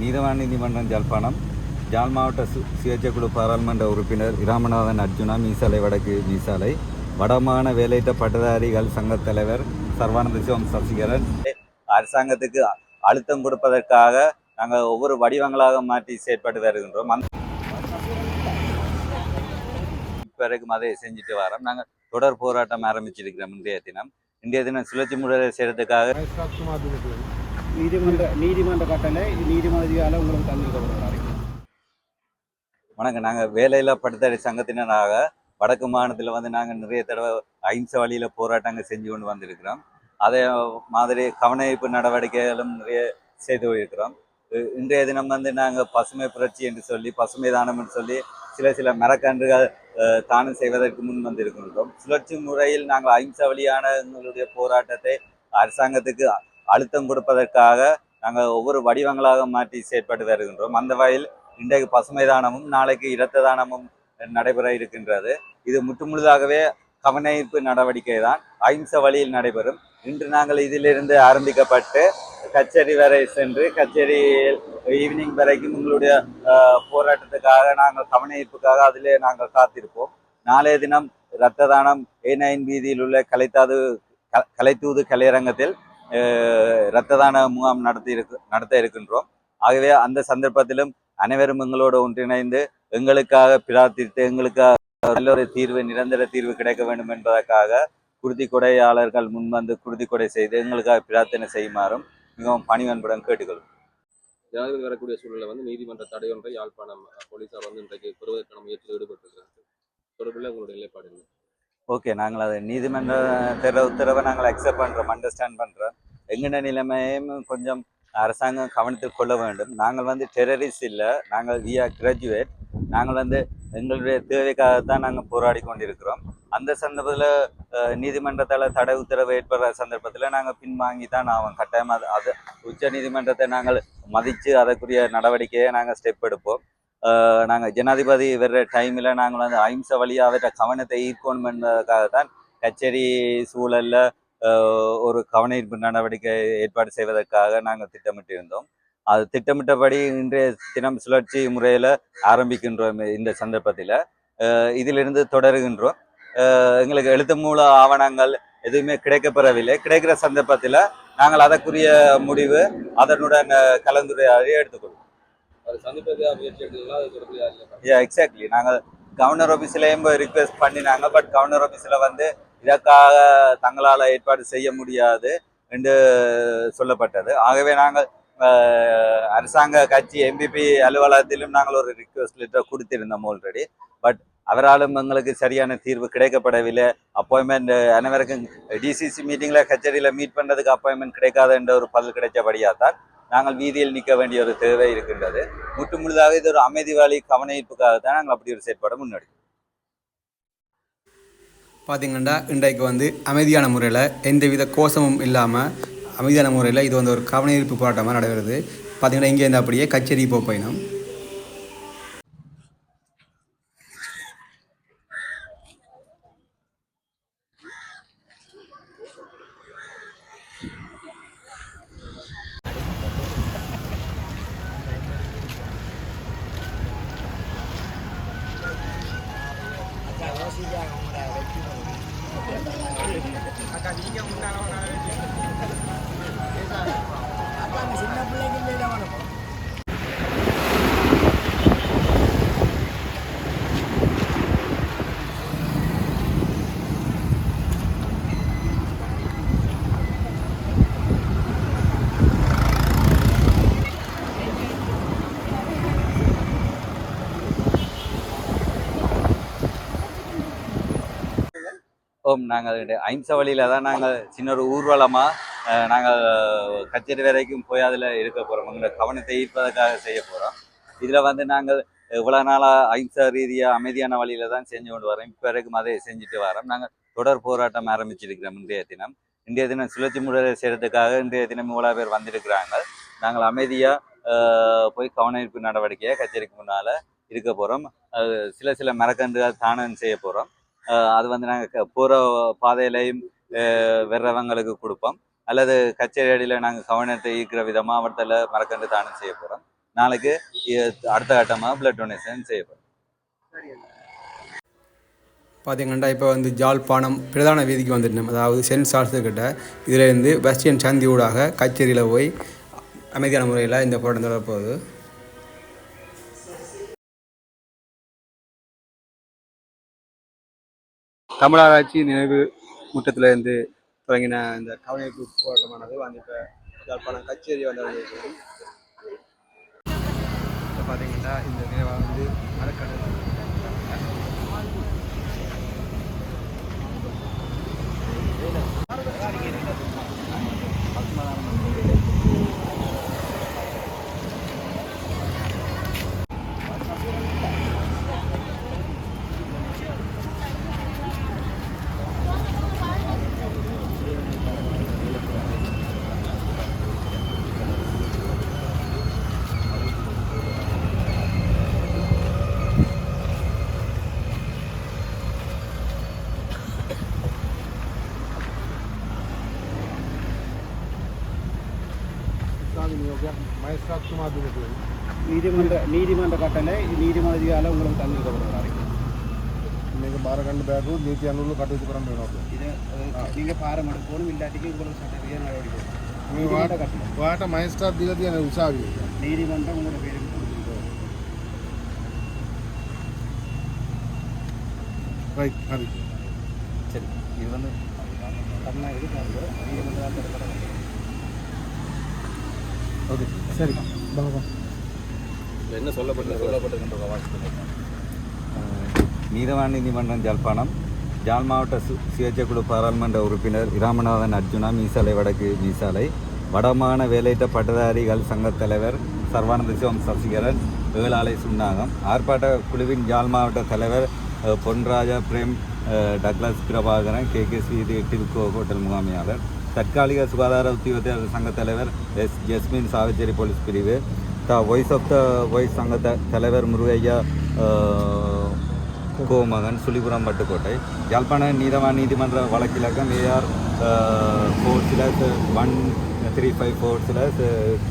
நீதவான் நீதிமன்றம் ஜாழ்ப்பாணம். ஜாழ் மாவட்ட சு சுயேட்சை குழு பாராளுமன்ற உறுப்பினர் இராமநாதன் அர்ஜுனா மீசாலை வடக்கு மீசாலை. வடமாகாண வேலையிட்ட பட்டதாரிகள் சங்கத் தலைவர் சர்வானந்த சிவம் சசிகரன். அரசாங்கத்துக்கு அழுத்தம் கொடுப்பதற்காக நாங்கள் ஒவ்வொரு வடிவங்களாக மாற்றி செயற்பட்டு வருகின்றோம். அந்த வரைக்கும் அதை செஞ்சுட்டு வரோம். நாங்கள் தொடர் போராட்டம் ஆரம்பிச்சிருக்கிறோம் இன்றைய தினம். இன்றைய தினம் சுழற்சி முறையை செய்யறதுக்காக நீதிமன்ற நீதிமன்ற கட்டளை நீதிமன்றத்தால் உங்களுக்கு தந்திருக்கப்படுகிறார் வணக்கம். நாங்கள் வேலையில்லா பட்டதாரி சங்கத்தினராக வடக்கு மாநிலத்தில் வந்து நாங்கள் நிறைய தடவை அஹிம்சை வழியில் போராட்டங்கள் செஞ்சு கொண்டு வந்திருக்கிறோம். அதே மாதிரி கவனஈர்ப்பு நடவடிக்கைகளும் நிறைய செய்து இருக்கிறோம் இன்றைய தினம் வந்து நாங்கள் பசுமை புரட்சி என்று சொல்லி பசுமை தானம் என்று சொல்லி சில சில மரக்கன்றுகள் தானம் செய்வதற்கு முன் வந்திருக்கின்றோம். சுழற்சி முறையில் நாங்கள் அஹிம்சை வழியான எங்களுடைய போராட்டத்தை அரசாங்கத்துக்கு அழுத்தம் கொடுப்பதற்காக நாங்கள் ஒவ்வொரு வடிவங்களாக மாற்றி செயற்பட்டு வருகின்றோம். அந்த வகையில் இன்றைக்கு பசுமை தானமும் நாளைக்கு இரத்த தானமும் நடைபெற இருக்கின்றது. இது முற்றுமுழுதாகவே கவனஈர்ப்பு நடவடிக்கை தான் அஹிம்ச வழியில் நடைபெறும். இன்று நாங்கள் இதிலிருந்து ஆரம்பிக்கப்பட்டு கச்சேரி வரை சென்று கச்சேரியில் ஈவினிங் வரைக்கும் உங்களுடைய போராட்டத்துக்காக நாங்கள் கவனஈர்ப்புக்காக அதிலே நாங்கள் காத்திருப்போம். நாளைய தினம் இரத்த தானம் ஏ நைன் வீதியில் உள்ள கலைத்தாது க- கலைத்தூது கலையரங்கத்தில் இரத்த தான முகாம் நடத்தி இருக்கு நடத்த இருக்கின்றோம். ஆகவே அந்த சந்தர்ப்பத்திலும் அனைவரும் எங்களோடு ஒன்றிணைந்து எங்களுக்காக பிரார்த்தித்து எங்களுக்காக நல்ல ஒரு தீர்வு நிரந்தர தீர்வு கிடைக்க வேண்டும் என்பதற்காக குருதி கொடையாளர்கள் முன்வந்து குருதி கொடை செய்து எங்களுக்காக பிரார்த்தனை செய்யுமாறும் மிகவும் பணிவன்புடன் கேட்டுக்கொள்வோம் ஜனாதிபதி வரக்கூடிய சூழலில் வந்து நீதிமன்ற தடை ஒன்றை யாழ்ப்பாணம் போலீசார் வந்து இன்றைக்கு பெறுவதற்கான முயற்சியில் ஈடுபட்டிருக்கிறார்கள். தொடர்பில் உங்களுடைய நிலைப்பாடு என்ன? ஓகே நாங்கள் அதை நீதிமன்ற தெர உத்தரவை நாங்கள் அக்செப்ட் பண்ணுறோம் அண்டர்ஸ்டாண்ட் பண்ணுறோம் எங்கட நிலைமையும் கொஞ்சம் அரசாங்கம் கவனத்தில் கொள்ள வேண்டும். நாங்கள் வந்து டெரரிஸ்ட் இல்லை நாங்கள் வி ஆர் கிராஜுவேட் நாங்கள் வந்து எங்களுடைய தேவைக்காகத்தான் நாங்கள் போராடி கொண்டிருக்கிறோம். அந்த சந்தர்ப்பத்தில் நீதிமன்றத்தால் தடை உத்தரவு ஏற்படுற சந்தர்ப்பத்தில் நாங்கள் பின்வாங்கி தான் ஆகும் கட்டாயமாக அது உச்ச நீதிமன்றத்தை நாங்கள் மதித்து அதற்குரிய நடவடிக்கையை நாங்கள் ஸ்டெப் எடுப்போம். நாங்கள் ஜனாதிபதி வர்ற டைமில் நாங்கள் வந்து அஹிம்ச வழியாக அவற்ற கவனத்தை ஈர்க்கணும் என்பதற்காக தான் கச்சேரி சூழலில் ஒரு கவனஈர்ப்பு நடவடிக்கை ஏற்பாடு செய்வதற்காக நாங்கள் திட்டமிட்டிருந்தோம். அது திட்டமிட்டபடி இன்றைய தினம் சுழற்சி முறையில் ஆரம்பிக்கின்றோம் இந்த சந்தர்ப்பத்தில். இதிலிருந்து தொடருகின்றோம். எங்களுக்கு எழுத்து மூல ஆவணங்கள் எதுவுமே கிடைக்கப்பெறவில்லை. கிடைக்கிற சந்தர்ப்பத்தில் நாங்கள் அதற்குரிய முடிவு அதனுடன் அஹ், கலந்துரையாடி எடுத்துக்கொள்வோம். யா எக்ஸாக்ட்லி நாங்கள் கவர்னர் ஆஃபீஸ்லேயும் ரிக்வெஸ்ட் பண்ணினாங்க. பட் கவர்னர் ஆஃபீஸில் வந்து இதற்காக தங்களால் ஏற்பாடு செய்ய முடியாது என்று சொல்லப்பட்டது. ஆகவே நாங்கள் அரசாங்க கட்சி எம்பிபி அலுவலகத்திலும் நாங்கள் ஒரு ரிக்வெஸ்ட் லெட்டர் கொடுத்திருந்தோம் ஆல்ரெடி பட் அவராலும் எங்களுக்கு சரியான தீர்வு கிடைக்கப்படவில்லை. அப்பாயின்மெண்ட் அனைவருக்கும் டிசிசி மீட்டிங்கில் கச்சேரியில் மீட் பண்ணுறதுக்கு அப்பாயின்மெண்ட் கிடைக்காத என்ற ஒரு பதில் கிடைச்சபடியாக தான் நாங்கள் வீதியில் நிற்க வேண்டிய ஒரு தேவை இருக்கின்றது. முற்று முழுதாக இது ஒரு அமைதி வழி கவனயீர்ப்புக்காக தான் நாங்கள் அப்படி ஒரு செயற்பாடு முன்னெடுக்கிறோம். பார்த்தீங்கன்னா இன்றைக்கு வந்து அமைதியான முறையில் எந்தவித கோஷமும் இல்லாமல் அமைதியான முறையில் இது வந்து ஒரு கவனஈர்ப்பு போராட்டமாக நடைபெறுது. பார்த்தீங்கன்னா இங்கேருந்து அப்படியே கச்சேரி போ நாங்கள் அஹிம்சா வழியில தான் நாங்கள் சின்ன ஒரு ஊர்வலமாக நாங்கள் கச்சேரி வரைக்கும் போய் அதில் இருக்க போகிறோம் எங்களோட கவனத்தை ஈர்ப்பதற்காக செய்ய போகிறோம் இதில் வந்து நாங்கள் இவ்வளோ நாளாக அஹிம்சா ரீதியாக அமைதியான வழியில தான் செஞ்சு கொண்டு வரோம். இப்போ வரைக்கும் அதை செஞ்சுட்டு வரோம். நாங்கள் தொடர் போராட்டம் ஆரம்பிச்சிருக்கிறோம் இன்றைய தினம். இன்றைய தினம் சுழற்சி முறை செய்கிறதுக்காக இன்றைய தினம் இவ்வளோ பேர் வந்திருக்கிறாங்க. நாங்கள் அமைதியாக போய் கவனீர்ப்பு நடவடிக்கையை கச்சேரிக்கு முன்னால் இருக்க போகிறோம் சில சில மரக்கன்றுகள் தானம் செய்ய போகிறோம் அது வந்து நாங்கள் போகிற பாதையிலையும் வர்றவங்களுக்கு கொடுப்போம். அல்லது கச்சேரி அடியில் நாங்கள் கவனத்தை ஈர்க்கிற விதமாக அவர்த்தில் மரக்கன்று தானம் செய்ய போகிறோம் நாளைக்கு அடுத்த கட்டமாக பிளட் டொனேஷன் செய்யப்படும் பார்த்தீங்கன்னா இப்போ வந்து ஜாழ்ப்பாணம் பிரதான வீதிக்கு வந்துட்டோம். அதாவது சென்ட் சார்ஸ் இதிலேருந்து பஸ்டியன் சந்தி ஊடாக கச்சேரியில் போய் அமைதியான முறையில் இந்த போராட்டம் தொடர போகுது. தமிழராட்சி நினைவு முற்றத்திலிருந்து தொடங்கின இந்த கவனிப்பு போராட்டமானது வந்து இப்போ ஜாழ்ப்பாணம் கச்சேரி வந்து இப்போ பார்த்தீங்கன்னா இந்த நினைவாக வந்து மரக்கடல் நீதிமன்ற நீதிமன்ற கட்டளை நீதிமதியால் உங்களுக்கு தந்திருக்கப்படுகிறாரு இன்னைக்கு பாரகண்டு பேக்கு நூற்றி அறுநூறு கட்டுச்சு புறம் வேணும் இது நீங்கள் பாரம் எடுக்கணும் இல்லாட்டிக்கு உங்களுக்கு சட்டரீதியாக நடவடிக்கை நீ நீதிமன்ற வாட்ட கட்டளை வாட்ட மயஸ்டா திகதி எனக்கு உஷாவி நீதிமன்றம் உங்களோட பேருக்கு கொடுத்துருக்கோம் ரைட் அது சரி இது வந்து தமிழ்நாடு இருக்காங்க நீதிமன்றத்தால் தடுக்கப்பட ஓகே சரி. பாபா என்ன சொல்லப்பட்டு சொல்லப்பட்டிருக்கின்ற வாசிப்பு நீதவான் நீதிமன்றம் ஜாழ்ப்பாணம் ஜாழ் மாவட்ட சு சுயேட்சை குழு பாராளுமன்ற உறுப்பினர் இராமநாதன் அர்ஜுனா மீசாலை வடக்கு மீசாலை. வடமாகாண வேலையிட்ட பட்டதாரிகள் சங்கத் தலைவர் சர்வானந்த சிவம் சசிகரன் ஏழாலை சுன்னாகம் ஆர்ப்பாட்ட குழுவின் ஜாழ் மாவட்ட தலைவர் Ponraja Prem Douglas Prabhakaran K K ஸ்வீதி Tilko hotel முகாமையாளர். தற்காலிக சுகாதார உத்தியோகத்தர் சங்க தலைவர் எஸ் ஜஸ்மின் சாவச்சேரி போலீஸ் பிரிவு. The voice of the voice சங்க த தலைவர் முருகையா கோமகன் சுழிபுரம் பட்டுக்கோட்டை. யாழ்ப்பாண நீதவான் நீதிமன்ற வழக்கிலக்கம் A R four slash one three five four slash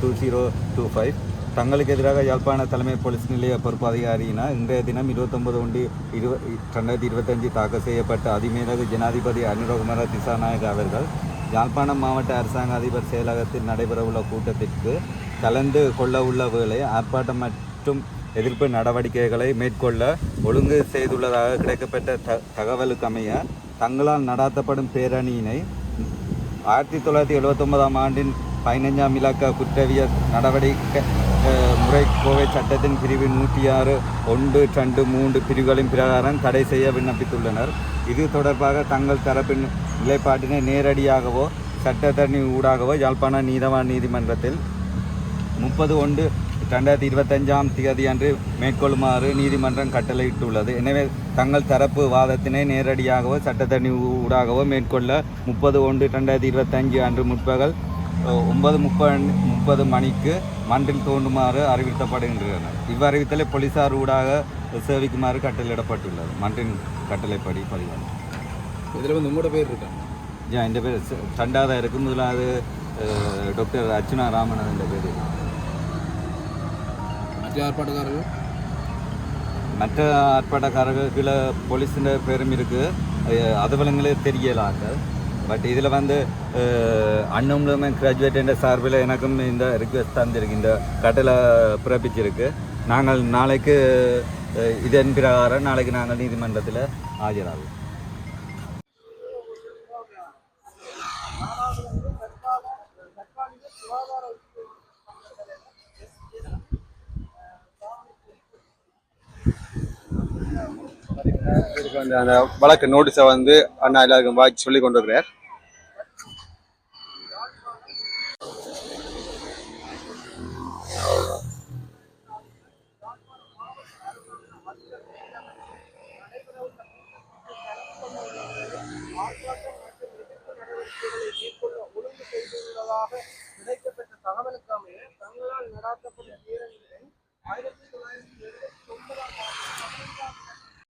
two zero two five தங்களுக்கு எதிராக யாழ்ப்பாண தலைமை போலீஸ் நிலைய பொறுப்பு அதிகாரியினால் இன்றைய தினம் இருபத்தொன்பது ஒன்று இரு ரெண்டாயிரத்தி இருபத்தஞ்சு தாக்கல் செய்யப்பட்ட அதிமேலக ஜனாதிபதி அனுரகுமார திசாநாயக அவர்கள் யாழ்ப்பாணம் மாவட்ட அரசாங்க அதிபர் செயலகத்தில் நடைபெறவுள்ள கூட்டத்திற்கு கலந்து கொள்ளவுள்ளவர்களை வேளை ஆர்ப்பாட்டம் மற்றும் எதிர்ப்பு நடவடிக்கைகளை மேற்கொள்ள ஒழுங்கு செய்துள்ளதாக கிடைக்கப்பட்ட த தகவலுக்கமைய தங்களால் நடாத்தப்படும் பேரணியினை ஆயிரத்தி தொள்ளாயிரத்தி எழுபத்தொன்பதாம் ஆண்டின் பதினைஞ்சாம் இலக்க குற்றவியல் நடவடிக்கை முறை கோவை சட்டத்தின் பிரிவு நூற்றி ஆறு ஒன்று ரெண்டு மூன்று பிரிவுகளின் பிரகாரம் தடை செய்ய விண்ணப்பித்துள்ளனர். இது தொடர்பாக தங்கள் தரப்பின் நிலைப்பாட்டினை நேரடியாகவோ சட்டத்தரணி ஊடாகவோ யாழ்ப்பாண நீதவான் நீதிமன்றத்தில் முப்பது ஒன்று ரெண்டாயிரத்தி இருபத்தஞ்சாம் தேதி அன்று மேற்கொள்ளுமாறு நீதிமன்றம் கட்டளையிட்டுள்ளது. எனவே தங்கள் தரப்பு வாதத்தினை நேரடியாகவோ சட்டத்தண்ணி ஊடாகவோ மேற்கொள்ள முப்பது ஒன்று ரெண்டாயிரத்தி இருபத்தஞ்சு அன்று முற்பகல் ஒன்பது முப்பது முப்பது மணிக்கு மன்றில் தோன்றுமாறு அறிவிக்கப்படுகின்றன இவ்வறிவித்தலை போலீசார் ஊடாக சேவிக்குமாறு கட்டளையிடப்பட்டுள்ளது. மன்றின் கட்டளைப்படி பதிவாகும் இதில் வந்து உங்களோட பேர் இருக்காங்க ஜா இந்த பேர் ரெண்டாவதாக இருக்கு முதலாவது டாக்டர் அர்ச்சுனா ராமன் இந்த பேர் மற்ற ஆர்ப்பாட்டக்காரர்கள்? மற்ற ஆர்ப்பாட்டக்காரர்களில் போலீஸின் பேரும் இருக்குது அது விலங்குகளே தெரியலாங்க பட் இதில் வந்து அன்னும் கிராஜுவேட் என்ற சார்பில் எனக்கும் இந்த ரிக்வெஸ்ட் தந்திருக்கு. இந்த கட்டளை பிறப்பிச்சிருக்கு. நாங்கள் நாளைக்கு இதன் பிரகாரம் நாளைக்கு நாங்கள் நீதிமன்றத்தில் ஆஜராகும் இதுக்கு வந்து அந்த வழக்கு நோட்டீஸை வந்து அண்ணா எல்லாருக்கும் வாய்ச்சி சொல்லி கொண்டு இருக்கிறார்